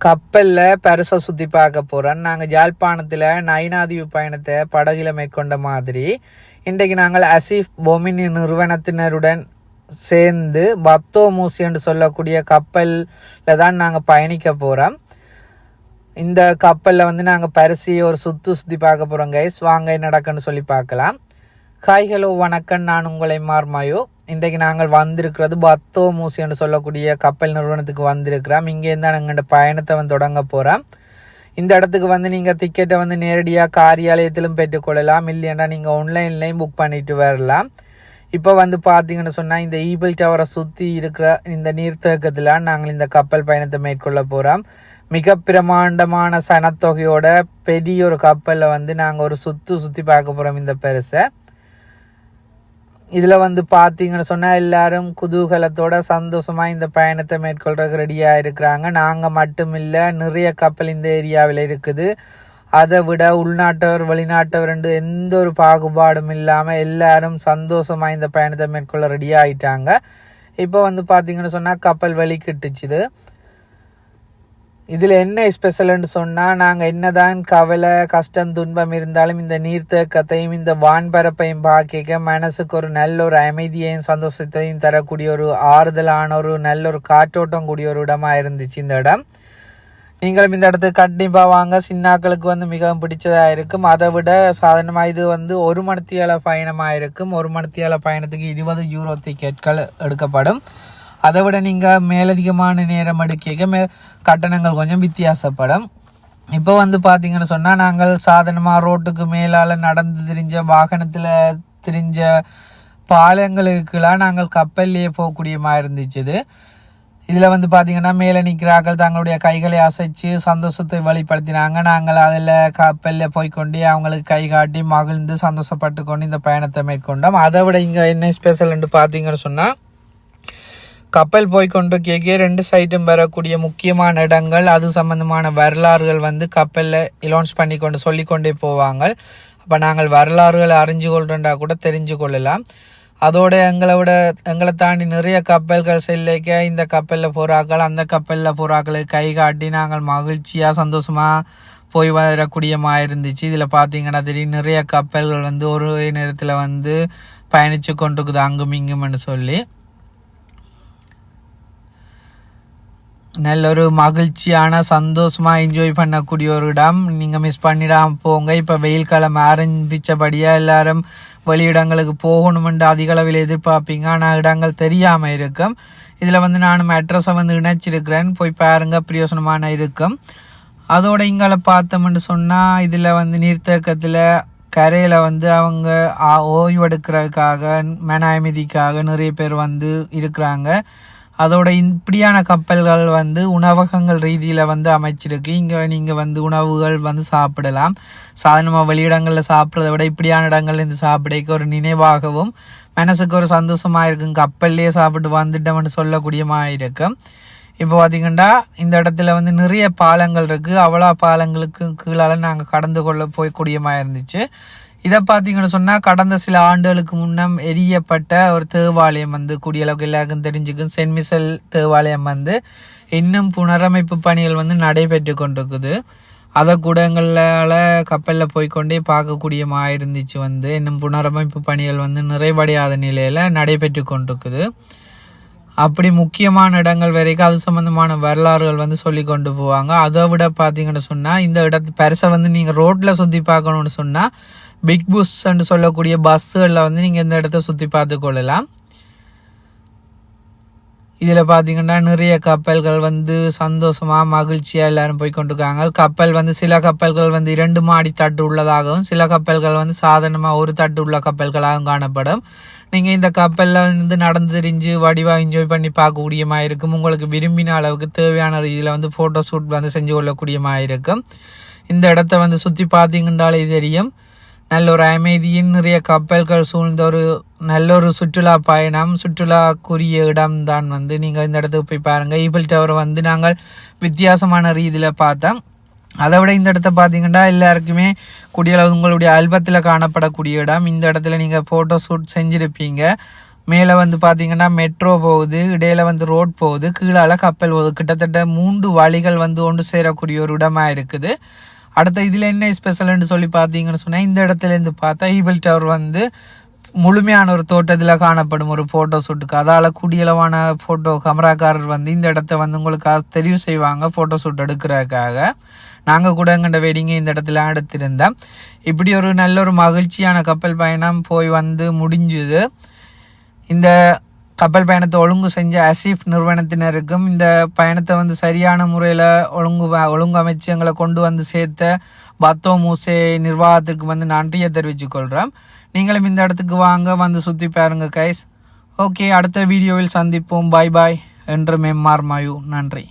கப்பலில் பெருசை சுற்றி பார்க்க போகிறோம் நாங்கள் ஜாழ்ப்பாணத்தில் நைனாதீவு பயணத்தை படகுல மேற்கொண்ட மாதிரி இன்றைக்கு நாங்கள் அசிஃப் பொமினி நிறுவனத்தினருடன் சேர்ந்து பத்தோ மூசி என்று சொல்லக்கூடிய கப்பலில் தான் நாங்கள் பயணிக்க போகிறோம் இந்த கப்பலில் வந்து நாங்கள் பரிசி ஒரு சுற்று சுற்றி பார்க்க போகிறோம் கைஸ் வாங்க நடக்குன்னு சொல்லி பார்க்கலாம். ஹாய் ஹலோ வணக்கம். நான் உங்களை மார்மாயோ. இன்றைக்கு நாங்கள் வந்திருக்கிறது பத்தோ மூசி என்று சொல்லக்கூடிய கப்பல் நிறுவனத்துக்கு வந்திருக்கிறோம். இங்கேருந்து தான் எங்கள்கிட்ட பயணத்தை வந்து தொடங்க போகிறோம் இந்த இடத்துக்கு வந்து நீங்கள் டிக்கெட்டை வந்து நேரடியாக காரியாலயத்திலும் பெற்றுக்கொள்ளலாம் இல்லைன்னா நீங்கள் ஆன்லைன்லேயும் புக் பண்ணிட்டு வரலாம். இப்போ வந்து பார்த்தீங்கன்னு சொன்னால் இந்த ஈபிள் டவரை சுற்றி இருக்கிற இந்த நீர்த்தேக்கத்தில் நாங்கள் இந்த கப்பல் பயணத்தை மேற்கொள்ள போகிறோம் மிக பிரமாண்டமான சனத்தொகையோட பெரிய ஒரு கப்பலில் வந்து நாங்கள் ஒரு சுற்று சுற்றி பார்க்க போகிறோம் இந்த பெருசை. இதில் வந்து பார்த்தீங்கன்னு சொன்னால் எல்லாரும் குதூகலத்தோட சந்தோஷமாக இந்த பயணத்தை மேற்கொள்றதுக்கு ரெடியாக இருக்கிறாங்க. நாங்கள் மட்டும் இல்லை நிறைய கப்பல் இந்த ஏரியாவில் இருக்குது. அதை விட உள்நாட்டவர் வெளிநாட்டவர் என்று எந்த ஒரு பாகுபாடும் இல்லாமல் எல்லாரும் சந்தோஷமாக இந்த பயணத்தை மேற்கொள்ள ரெடி ஆகிட்டாங்க இப்போ வந்து பார்த்தீங்கன்னு சொன்னால் கப்பல் வெளிக்கிட்டுச்சுது இதில் என்ன ஸ்பெஷல்னு சொன்னால் நாங்கள் என்னதான் கவலை கஷ்டம் துன்பம் இருந்தாலும் இந்த நீர்த்தேக்கத்தையும் இந்த வான்பரப்பையும் பார்க்க மனசுக்கு ஒரு நல்ல ஒரு அமைதியையும் சந்தோஷத்தையும் தரக்கூடிய ஒரு ஆறுதலான ஒரு நல்ல ஒரு காற்றோட்டம் கூடிய ஒரு இடமாக இருந்துச்சு இந்த இடம். நீங்களும் இந்த இடத்துக்கு கண்டிப்பாக வாங்க. சின்னாக்களுக்கு வந்து மிகவும் பிடிச்சதாக இருக்கும். அதை விட சாதாரணமாக இது வந்து ஒரு மணித்தியால பயணமாக இருக்கும். ஒரு மணித்தியால பயணத்துக்கு இருபது யூரோ டிக்கெட்கள் எடுக்கப்படும். அதை விட நீங்கள் மேலதிகமான நேரம் எடுக்க மே கட்டணங்கள் கொஞ்சம் வித்தியாசப்படும். இப்போ வந்து பார்த்தீங்கன்னு சொன்னால் நாங்கள் சாதாரணமாக ரோட்டுக்கு மேலால் நடந்து திரிஞ்ச வாகனத்தில் திரிஞ்ச பாலங்களுக்கெல்லாம் நாங்கள் கப்பல்லையே போகக்கூடிய மாதிரி இருந்துச்சுது. இதில் வந்து பார்த்தீங்கன்னா மேலே நிற்கிறார்கள் தங்களுடைய கைகளை அசைச்சு சந்தோஷத்தை வெளிப்படுத்தினாங்க. நாங்கள் அதில் கப்பலில் போய்க்கொண்டு அவங்களுக்கு கை காட்டி மகிழ்ந்து சந்தோஷப்பட்டு கொண்டு இந்த பயணத்தை மேற்கொண்டோம். அதை விட இங்கே என்ன ஸ்பெஷல்னு பார்த்தீங்கன்னு சொன்னால் கப்பல் போய்கொண்டு கேட்க ரெண்டு சைட்டும் வரக்கூடிய முக்கியமான இடங்கள் அது சம்பந்தமான வரலாறுகள் வந்து கப்பலில் இலான்ச் பண்ணி கொண்டு சொல்லி கொண்டே போவாங்க. அப்போ நாங்கள் வரலாறுகளை அறிஞ்சு கொள்றோண்டா கூட தெரிஞ்சு கொள்ளலாம். அதோட எங்களோட எங்களை தாண்டி நிறைய கப்பல்கள் செல்லிக்க இந்த கப்பலில் போகிறாக்கள் அந்த கப்பலில் புறாக்களை கை காட்டி நாங்கள் மகிழ்ச்சியாக சந்தோஷமாக போய் வரக்கூடியமாக இருந்துச்சு. இதில் பார்த்தீங்கன்னா தெரியும் நிறைய கப்பல்கள் வந்து ஒரு நேரத்தில் வந்து பயணித்து கொண்டிருக்குது அங்கும் இங்கும்னு சொல்லி. நல்ல ஒரு மகிழ்ச்சியான சந்தோஷமாக என்ஜாய் பண்ணக்கூடிய ஒரு இடம். நீங்கள் மிஸ் பண்ணிடாம போங்க. இப்போ வெயில் காலம் ஆரம்பித்தபடியாக எல்லாரும் வெளியிடங்களுக்கு போகணுமென்று அதிக அளவில் எதிர்பார்ப்பீங்க. ஆனால் இடங்கள் தெரியாமல் இருக்கும். இதில் வந்து நானும் அட்ரஸை வந்து இணைச்சிருக்கிறேன். போய் பாருங்க பிரயோசனமான இருக்கும். அதோட இங்கால பார்த்தோம்னு சொன்னால் இதில் வந்து நீர்த்தேக்கத்தில் கரையில் வந்து அவங்க ஓய்வெடுக்கிறதுக்காக மன அமைதிக்காக நிறைய பேர் வந்து இருக்கிறாங்க. அதோட இப்படியான கப்பல்கள் வந்து உணவகங்கள் ரீதியில் வந்து அமைச்சிருக்கு. இங்கே நீங்கள் வந்து உணவுகள் வந்து சாப்பிடலாம். சாதாரணமாக வெளியிடங்களில் சாப்பிட்றத விட இப்படியான இடங்கள்ல இருந்து சாப்பிடைக்கு ஒரு நினைவாகவும் மனசுக்கு ஒரு சந்தோஷமாக இருக்கும் கப்பல்லையே சாப்பிட்டு வந்துட்டோம்னு சொல்லக்கூடியமாக இருக்கும். இப்போ பார்த்தீங்கன்னா இந்த இடத்துல வந்து நிறைய பாலங்கள் இருக்குது அவ்வளோ பாலங்களுக்கு கீழால் நாங்கள் கடந்து கொள்ள போய்க்கூடியமாக இருந்துச்சு. இதை பார்த்தீங்கன்னு சொன்னால் கடந்த சில ஆண்டுகளுக்கு முன்னம் எரியப்பட்ட ஒரு தேவாலயம் வந்து கூடியளவுக்கு எல்லாருக்கும் தெரிஞ்சுக்கும் சென்ட் மிசல் தேவாலயம் வந்து இன்னும் புனரமைப்பு பணிகள் வந்து நடைபெற்று கொண்டிருக்குது. அதை கூட எங்களால் கப்பலில் போய்கொண்டே பார்க்கக்கூடிய இருந்துச்சு வந்து இன்னும் புனரமைப்பு பணிகள் வந்து நிறைவடையாத நிலையில் நடைபெற்று கொண்டிருக்குது. அப்படி முக்கியமான இடங்கள் வரைக்கும் அது சம்மந்தமான வரலாறுகள் வந்து சொல்லி கொண்டு போவாங்க. அதை விட பார்த்தீங்கன்னு சொன்னால் இந்த இடத்து பெருசை வந்து நீங்கள் ரோட்டில் சுற்றி பார்க்கணுன்னு சொன்னால் பிக் புஷ்ன்னு சொல்லக்கூடிய பஸ்ஸுகளில் வந்து நீங்கள் இந்த இடத்த சுற்றி பார்த்து கொள்ளலாம். இதில் பார்த்தீங்கன்னா நிறைய கப்பல்கள் வந்து சந்தோஷமாக மகிழ்ச்சியாக எல்லாரும் போய் கொண்டிருக்காங்க. கப்பல் வந்து சில கப்பல்கள் வந்து இரண்டு மாடி தட்டு உள்ளதாகவும் சில கப்பல்கள் வந்து சாதாரணமாக ஒரு தட்டு உள்ள கப்பல்களாகவும் காணப்படும். நீங்கள் இந்த கப்பலில் வந்து நடந்து தெரிஞ்சு வடிவாக என்ஜாய் பண்ணி பார்க்கக்கூடியமாக இருக்கும். உங்களுக்கு விரும்பின அளவுக்கு தேவையான ரீதியில் வந்து ஃபோட்டோ ஷூட் வந்து செஞ்சு கொள்ளக்கூடியமாக இருக்கும். இந்த இடத்த வந்து சுற்றி பார்த்தீங்கன்றாலே தெரியும். நல்ல ஒரு அமைதியின் நிறைய கப்பல்கள் சூழ்ந்த ஒரு நல்ல ஒரு சுற்றுலா பயணம் சுற்றுலாக்குரிய இடம் தான் வந்து. நீங்கள் இந்த இடத்துக்கு போய் பாருங்கள் ஈபிள் டவர் வந்து நாங்கள் வித்தியாசமான ரீதியில் பார்த்தோம். அதை விட இந்த இடத்த பார்த்தீங்கன்னா எல்லாருக்குமே குடியளவு உங்களுடைய ஆல்பத்தில் காணப்படக்கூடிய இடம். இந்த இடத்துல நீங்கள் ஃபோட்டோ ஷூட் செஞ்சுருப்பீங்க. மேலே வந்து பார்த்தீங்கன்னா மெட்ரோ போகுது. இடையில வந்து ரோட் போகுது. கீழால கப்பல் போகுது. கிட்டத்தட்ட மூன்று வழிகள் வந்து ஒன்று சேரக்கூடிய ஒரு இடமா இருக்குது. அடுத்த இதில் என்ன ஸ்பெஷல்னு சொல்லி பார்த்தீங்கன்னு சொன்னால் இந்த இடத்துலேருந்து பார்த்தா ஈபிள் டவர் வந்து முழுமையான ஒரு தோட்டத்தில் காணப்படும் ஒரு ஃபோட்டோ ஷூட்டுக்கு அதால் குடியளவான ஃபோட்டோ கேமராக்காரர் வந்து இந்த இடத்த வந்து உங்களுக்கு தெரிவு செய்வாங்க ஃபோட்டோ ஷூட் எடுக்கிறதுக்காக. நாங்கள் கூட எங்கள்ட வெடிங்க இந்த இடத்துல எடுத்திருந்தோம் இப்படி ஒரு நல்ல ஒரு மகிழ்ச்சியான கப்பல் பயணம் போய் வந்து முடிஞ்சுது. இந்த கப்பல் பயணத்தை ஒழுங்கு செஞ்ச அசீஃப் நிறுவனத்தினருக்கும் இந்த பயணத்தை வந்து சரியான முறையில் ஒழுங்கு ஒழுங்கமைச்சு எங்களை கொண்டு வந்து சேர்த்த பத்தோ மூசே நிர்வாகத்திற்கு வந்து நன்றியை தெரிவித்துக் கொள்கிறோம் நீங்களும் இந்த இடத்துக்கு வாங்க வந்து சுற்றி பாருங்க கைஸ் ஓகே அடுத்த வீடியோவில் சந்திப்போம். பாய் பாய் என்று மெம்மார் மாயு. நன்றி.